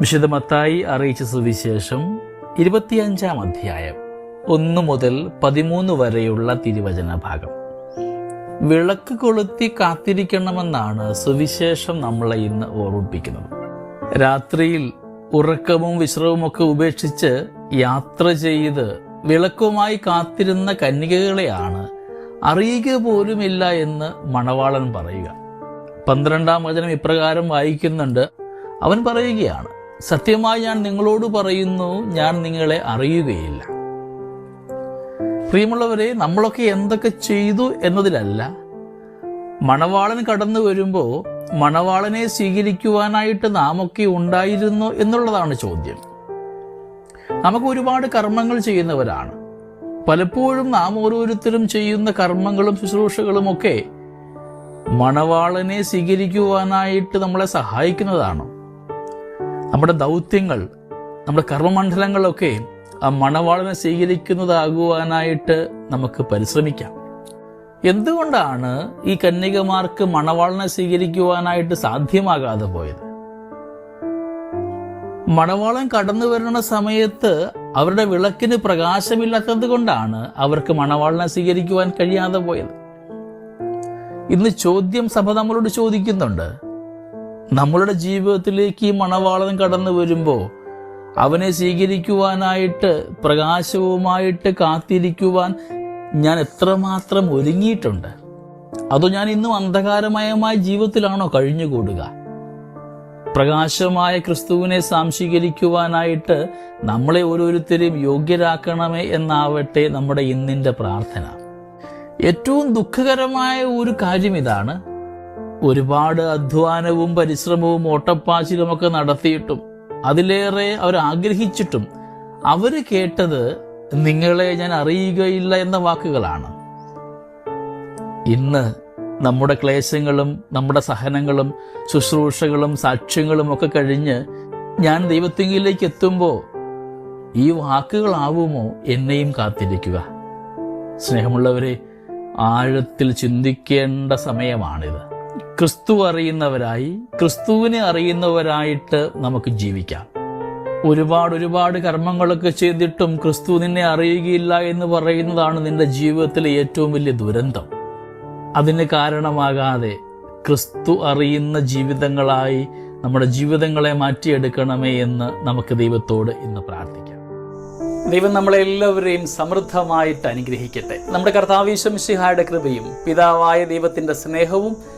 വിശുദ്ധ മത്തായി അറിയിച്ച സുവിശേഷം ഇരുപത്തിയഞ്ചാം അധ്യായം ഒന്ന് മുതൽ പതിമൂന്ന് വരെയുള്ള തിരുവചന ഭാഗം. വിളക്ക് കൊളുത്തി കാത്തിരിക്കണമെന്നാണ് സുവിശേഷം നമ്മളെ ഇന്ന് ഓർമ്മിപ്പിക്കുന്നത്. രാത്രിയിൽ ഉറക്കവും വിശ്രമവുമൊക്കെ ഉപേക്ഷിച്ച് യാത്ര ചെയ്ത് വിളക്കുമായി കാത്തിരുന്ന കന്യകകളെയാണ് അറിയുക പോലുമില്ല എന്ന് മണവാളൻ പറയുക. പന്ത്രണ്ടാം വചനം ഇപ്രകാരം വായിക്കുന്നുണ്ട്. അവൻ പറയുകയാണ് സത്യമായി ഞാൻ നിങ്ങളോട് പറയുന്നു ഞാൻ നിങ്ങളെ അറിയുകയില്ല. പ്രിയമുള്ളവരെ നമ്മളൊക്കെ എന്തൊക്കെ ചെയ്തു എന്നതിലല്ല. മണവാളൻ കടന്നു വരുമ്പോൾ മണവാളനെ സ്വീകരിക്കുവാനായിട്ട് നാമൊക്കെ ഉണ്ടായിരുന്നു എന്നുള്ളതാണ് ചോദ്യം. നമുക്ക് ഒരുപാട് കർമ്മങ്ങൾ ചെയ്യുന്നവരാണ്. പലപ്പോഴും നാം ഓരോരുത്തരും ചെയ്യുന്ന കർമ്മങ്ങളും ശുശ്രൂഷകളും ഒക്കെ മണവാളനെ സ്വീകരിക്കുവാനായിട്ട് നമ്മളെ സഹായിക്കുന്നതാണ്. നമ്മുടെ ദൗത്യങ്ങൾ നമ്മുടെ കർമ്മമണ്ഡലങ്ങളൊക്കെ ആ മണവാളനെ സ്വീകരിക്കുന്നതാകുവാനായിട്ട് നമുക്ക് പരിശ്രമിക്കാം. എന്തുകൊണ്ടാണ് ഈ കന്യകമാർക്ക് മണവാളനെ സ്വീകരിക്കുവാനായിട്ട് സാധ്യമാകാതെ പോയത്? മണവാളൻ കടന്നു വരുന്ന സമയത്ത് അവരുടെ വിളക്കിന് പ്രകാശമില്ലാത്തത് കൊണ്ടാണ് അവർക്ക് മണവാളനെ സ്വീകരിക്കുവാൻ കഴിയാതെ പോയത്. ഇന്ന് ചോദ്യം സഭ നമ്മളോട് ചോദിക്കുന്നുണ്ട്. നമ്മളുടെ ജീവിതത്തിലേക്ക് ഈ മണവാളൻ കടന്നു വരുമ്പോൾ അവനെ സ്വീകരിക്കുവാനായിട്ട് പ്രകാശവുമായിട്ട് കാത്തിരിക്കുവാൻ ഞാൻ എത്രമാത്രം ഒരുങ്ങിയിട്ടുണ്ട്. അതോ ഞാൻ ഇന്നും അന്ധകാരമയമായ ജീവിതത്തിലാണോ കഴിഞ്ഞുകൂടുക? പ്രകാശമായ ക്രിസ്തുവിനെ സാംശീകരിക്കുവാനായിട്ട് നമ്മളെ ഓരോരുത്തരെയും യോഗ്യരാക്കണമേ എന്നാവട്ടെ നമ്മുടെ ഇന്നിന്റെ പ്രാർത്ഥന. ഏറ്റവും ദുഃഖകരമായ ഒരു കാര്യം ഇതാണ്. ഒരുപാട് അധ്വാനവും പരിശ്രമവും ഓട്ടപ്പാച്ചിലുമൊക്കെ നടത്തിയിട്ടും അതിലേറെ അവർ ആഗ്രഹിച്ചിട്ടും അവർ കേട്ടത് നിങ്ങളെ ഞാൻ അറിയുകയില്ല എന്ന വാക്കുകളാണ്. ഇന്ന് നമ്മുടെ ക്ലേശങ്ങളും നമ്മുടെ സഹനങ്ങളും ശുശ്രൂഷകളും സാക്ഷ്യങ്ങളും ഒക്കെ കഴിഞ്ഞ് ഞാൻ ദൈവത്തിങ്കിലേക്ക് എത്തുമ്പോൾ ഈ വാക്കുകളാവുമോ എന്നെയും കാത്തിരിക്കുക. സ്നേഹമുള്ളവരെ ആഴത്തിൽ ചിന്തിക്കേണ്ട സമയമാണിത്. ക്രിസ്തു അറിയുന്നവരായി ക്രിസ്തുവിനെ അറിയുന്നവരായിട്ട് നമുക്ക് ജീവിക്കാം. ഒരുപാട് ഒരുപാട് കർമ്മങ്ങളൊക്കെ ചെയ്തിട്ടും ക്രിസ്തു നിന്നെ അറിയുകയില്ല എന്ന് പറയുന്നതാണ് നിന്റെ ജീവിതത്തിലെ ഏറ്റവും വലിയ ദുരന്തം. അതിന് കാരണമാകാതെ ക്രിസ്തു അറിയുന്ന ജീവിതങ്ങളായി നമ്മുടെ ജീവിതങ്ങളെ മാറ്റിയെടുക്കണമേ എന്ന് നമുക്ക് ദൈവത്തോട് ഇന്ന് പ്രാർത്ഥിക്കാം. ദൈവം നമ്മളെല്ലാവരെയും സമൃദ്ധമായിട്ട് അനുഗ്രഹിക്കട്ടെ. നമ്മുടെ കർത്താവീശംഷിഹായുടെ കൃപയും പിതാവായ ദൈവത്തിന്റെ സ്നേഹവും